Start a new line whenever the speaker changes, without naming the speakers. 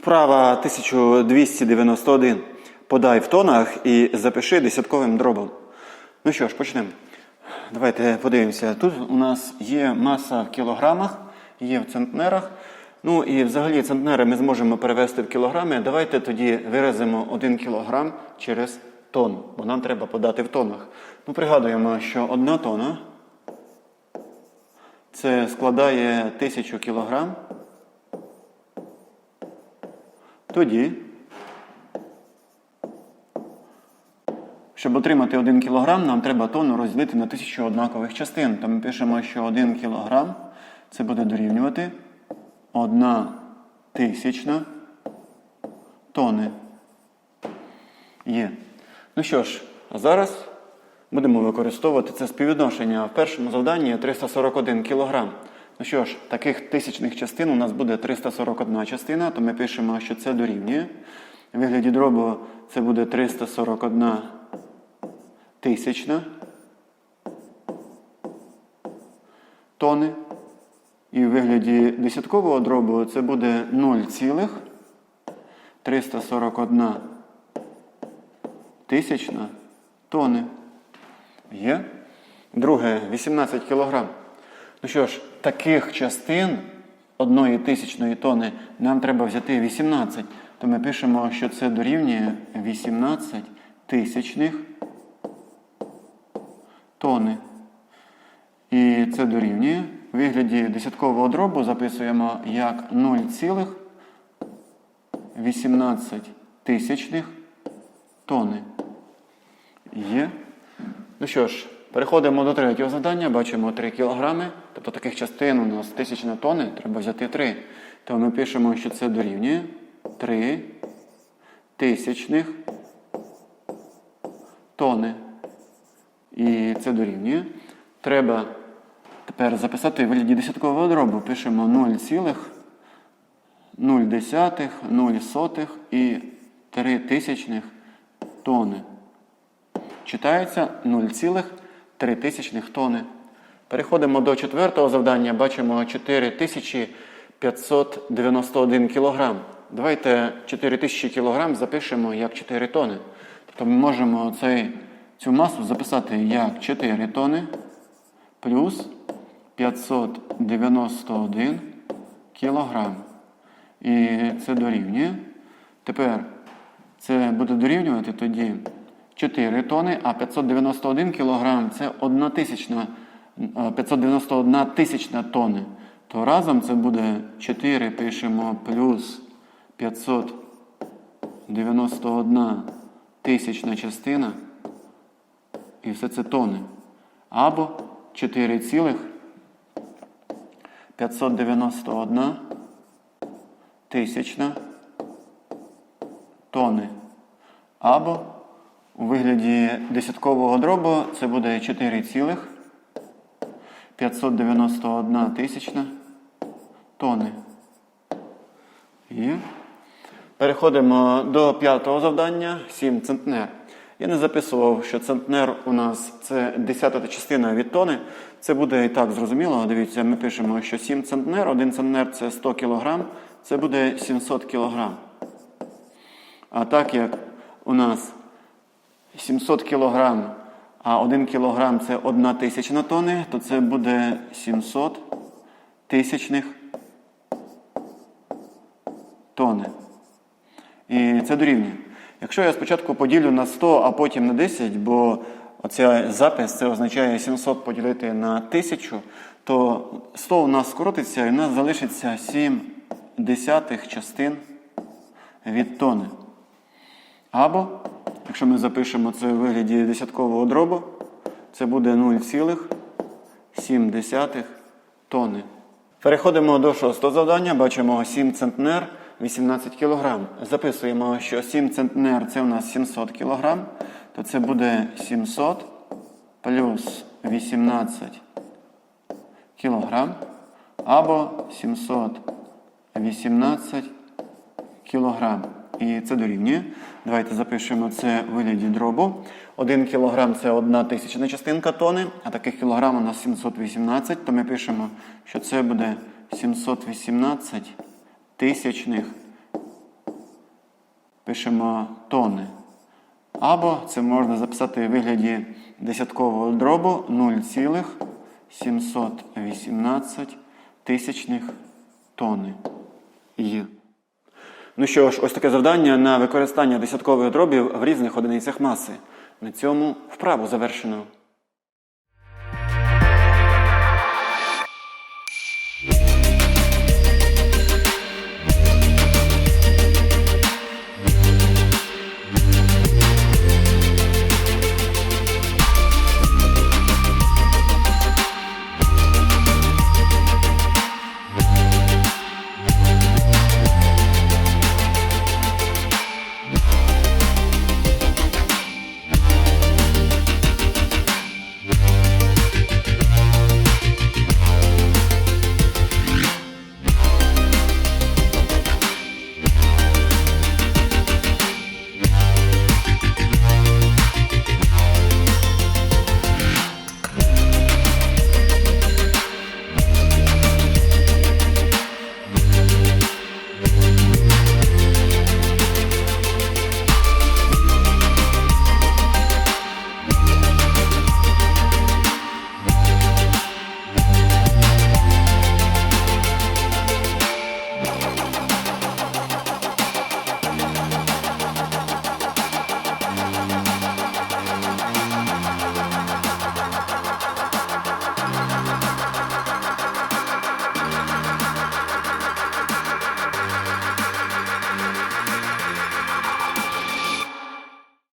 Вправа 1291. Подай в тонах і запиши десятковим дробом. Ну що ж, почнемо. Давайте подивимося. Тут у нас є маса в кілограмах, є в центнерах. Ну і взагалі центнери ми зможемо перевести в кілограми. Давайте тоді виразимо 1 кілограм через тонну, бо нам треба подати в тонах. Ну, пригадуємо, що одна тонна це складає 1000 кілограм. Тоді, щоб отримати 1 кг, нам треба тонну розділити на 1000 однакових частин. То ми пишемо, що 1 кг це буде дорівнювати 1 тисячна тони. Є. Ну що ж, а зараз будемо використовувати це співвідношення. В першому завданні 341 кг. Ну що ж, таких тисячних частин у нас буде 341 частина, то ми пишемо, що це дорівнює. В вигляді дробу це буде 341 тисячна тони. І в вигляді десяткового дробу це буде 0,341 тисячна тони. Є. Друге 18 кілограм. Ну що ж, таких частин одної тисячної тони нам треба взяти 18. То ми пишемо, що це дорівнює 18 тисячних тони. І це дорівнює. В вигляді десяткового дробу записуємо як 0,18 тисячних тони. Є. Ну що ж, переходимо до третього завдання. Бачимо 3 кілограми. Тобто таких частин у нас тисячна тони, треба взяти 3. То ми пишемо, що це дорівнює 3 тисячних тони. І це дорівнює. Треба тепер записати в вигляді десяткового дробу. Пишемо 0,0, 0 сотих і 3 тисячних тони. Читається 0,3 тисячних тони. Переходимо до четвертого завдання. Бачимо 4591 кілограм. Давайте 4000 кілограм запишемо як 4 тони. Тобто ми можемо цей, цю масу записати як 4 тони плюс 591 кілограм. І це дорівнює. Тепер це буде дорівнювати тоді 4 тони, а 591 кілограм це 1 тисячна, 591 тисячна тони. То разом це буде 4 пишемо плюс 591 тисячна частина. І все це тони. Або 4,591 тисячна тони. Або у вигляді десяткового дробу це буде 4,591 тисячна тони. І переходимо до п'ятого завдання 7 центнер. Я не записував, що центнер у нас це десята частина від тони. Це буде і так зрозуміло. Дивіться, ми пишемо, що 7 центнер, 1 центнер це 100 кг, це буде 700 кг. А так як у нас 700 кг, а 1 кг це 1 тисячна тони, то це буде 700 тисячних тони. І це дорівнює. Якщо я спочатку поділю на 100, а потім на 10, бо оцей запис це означає 700 поділити на 1000, то 100 у нас скоротиться і у нас залишиться 7 десятих частин від тони. Або, якщо ми запишемо це у вигляді десяткового дробу, це буде 0,7 тони. Переходимо до шостого завдання. Бачимо 7 центнер, 18 кг. Записуємо, що 7 центнер це у нас 700 кг, то це буде 700 плюс 18 кг, або 718 кг. І це дорівнює. Давайте запишемо це в вигляді дробу. 1 кг це 1 тисячна частинка тони, а таких кілограм у нас 718, то ми пишемо, що це буде 718 тисячних Пишемо тони. Або це можна записати в вигляді десяткового дробу 0,718 тисячних тони. Є. Ну що ж, ось таке завдання на використання десяткових дробів в різних одиницях маси. На цьому вправу завершено.